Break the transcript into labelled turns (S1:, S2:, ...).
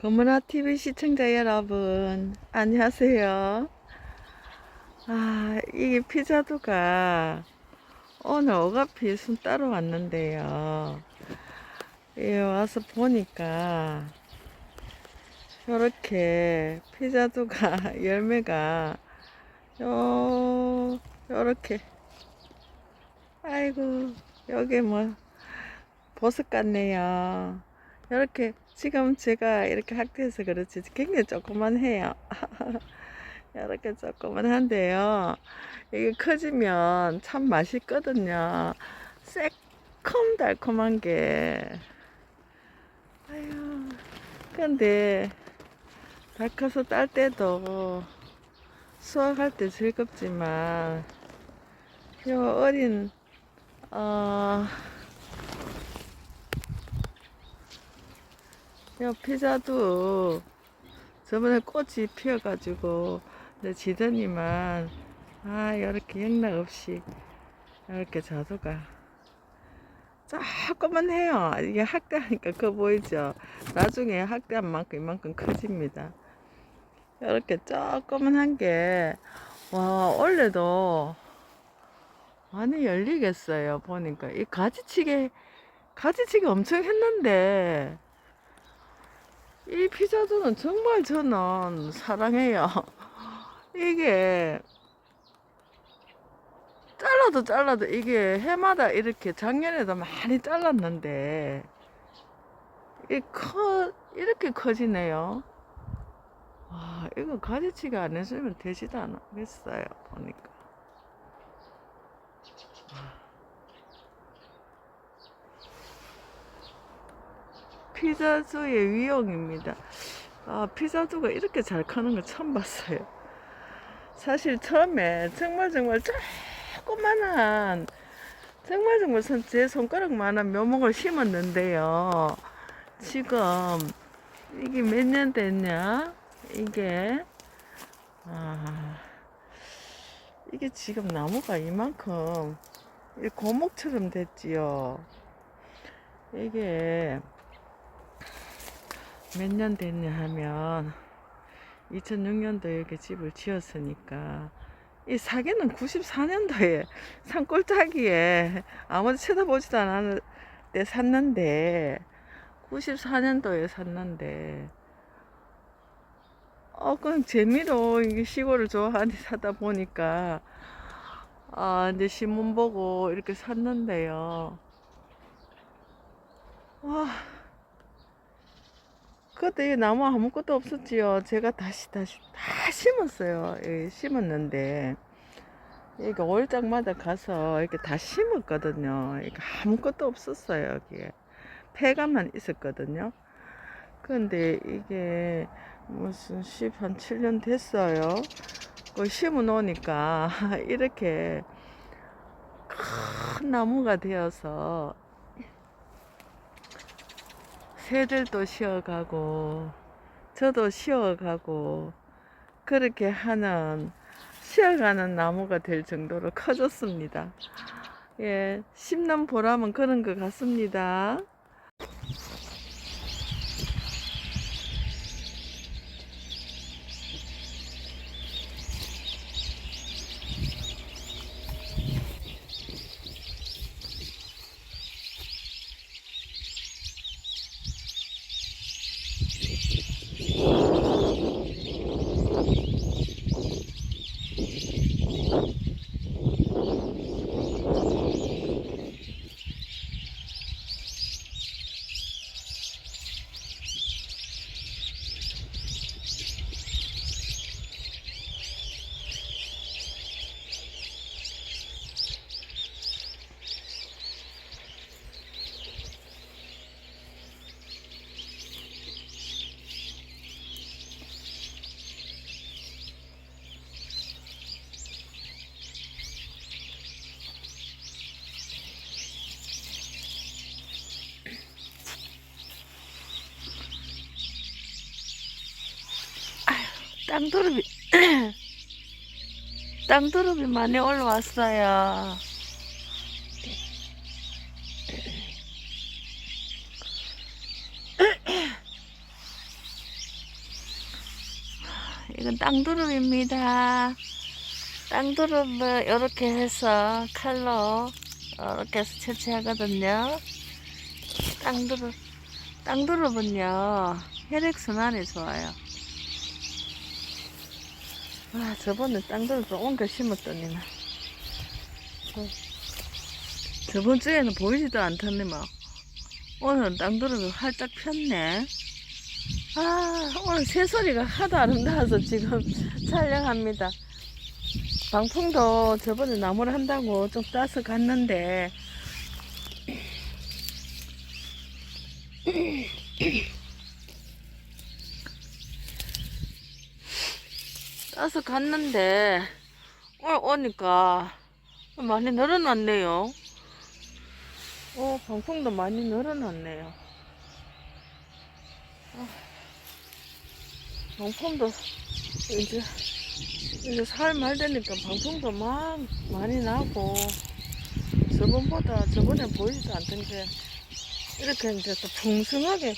S1: 거문아 TV 시청자 여러분, 안녕하세요. 아, 이게 피자도가 오늘 오가피 순 따러 왔는데요. 예, 와서 보니까 이렇게 피자도가 열매가 요 요렇게 아이고 여기 뭐 버섯 같네요. 이렇게 지금 제가 이렇게 학교에서 그렇지 굉장히 조그만해요. 이렇게 조그만한데요. 이게 커지면 참 맛있거든요. 새콤달콤한 게. 아유, 근데 다 커서 딸 때도 수확할 때 즐겁지만 요 어린 어. 야, 피자도 저번에 꽃이 피어가지고 이제 지더니만 아 이렇게 영락 없이 이렇게 자두가 조금만 해요. 이게 학대하니까 커 보이죠. 나중에 학대한 만큼 이만큼 커집니다. 이렇게 조금만 한게 와 원래도 많이 열리겠어요. 보니까 이 가지치기 가지치기 엄청 했는데 이 피자도는 정말 저는 사랑해요. 이게 잘라도 잘라도 이게 해마다 이렇게 작년에도 많이 잘랐는데 이커 이렇게 커지네요. 와 이거 가지치기 안 해주면 되지도 않겠어요 보니까. 피자주의 위용입니다. 아, 피자주가 이렇게 잘 크는 거 처음 봤어요. 사실 처음에 정말 정말 조그만한 정말 정말 손- 제 손가락만한 묘목을 심었는데요. 지금 이게 몇 년 됐냐? 이게 아 이게 지금 나무가 이만큼 이 고목처럼 됐지요. 이게 몇 년 됐냐 하면 2006년도에 이렇게 집을 지었으니까 이 사기는 94년도에 산골짜기에 아무도 쳐다보지도 않았을 때 샀는데 94년도에 샀는데 어 그냥 재미로 이게 시골을 좋아하니 사다 보니까 아 이제 신문 보고 이렇게 샀는데요. 와 그때 이 나무 아무것도 없었지요. 제가 다시 다시 다 심었어요. 예, 심었는데 이게 월장마다 가서 이렇게 다 심었거든요. 이게 아무것도 없었어요. 여기에 폐가만 있었거든요. 근데 이게 무슨 10 한 7년 됐어요. 그 심어 놓으니까 이렇게 큰 나무가 되어서 새들도 쉬어가고 저도 쉬어가고 그렇게 하는 쉬어가는 나무가 될 정도로 커졌습니다. 예, 심는 보람은 그런 것 같습니다. 땅두릅이 땅두릅이 많이 올라왔어요.
S2: 이건 땅두릅입니다. 땅두릅을 이렇게 해서 칼로 이렇게 해서 채취하거든요. 땅두릅, 땅두릅은요, 혈액순환에 좋아요. 아, 저번에 땅두릅 옮겨 심었더니만. 저- 저번 주에는 보이지도 않더니만. 오늘은 땅두릅이 활짝 폈네. 아, 오늘 새소리가 하도 아름다워서 지금 촬영합니다. 방풍도 저번에 나무를 한다고 좀 따서 갔는데, 따서 갔는데, 오늘 오니까 많이 늘어났네요. 어, 방풍도 많이 늘어났네요. 방풍도 이제 이제 살말 되니까 방풍도 막 많이 나고 저번보다 저번에 보이지도 않던 게 이렇게 이제 또 풍성하게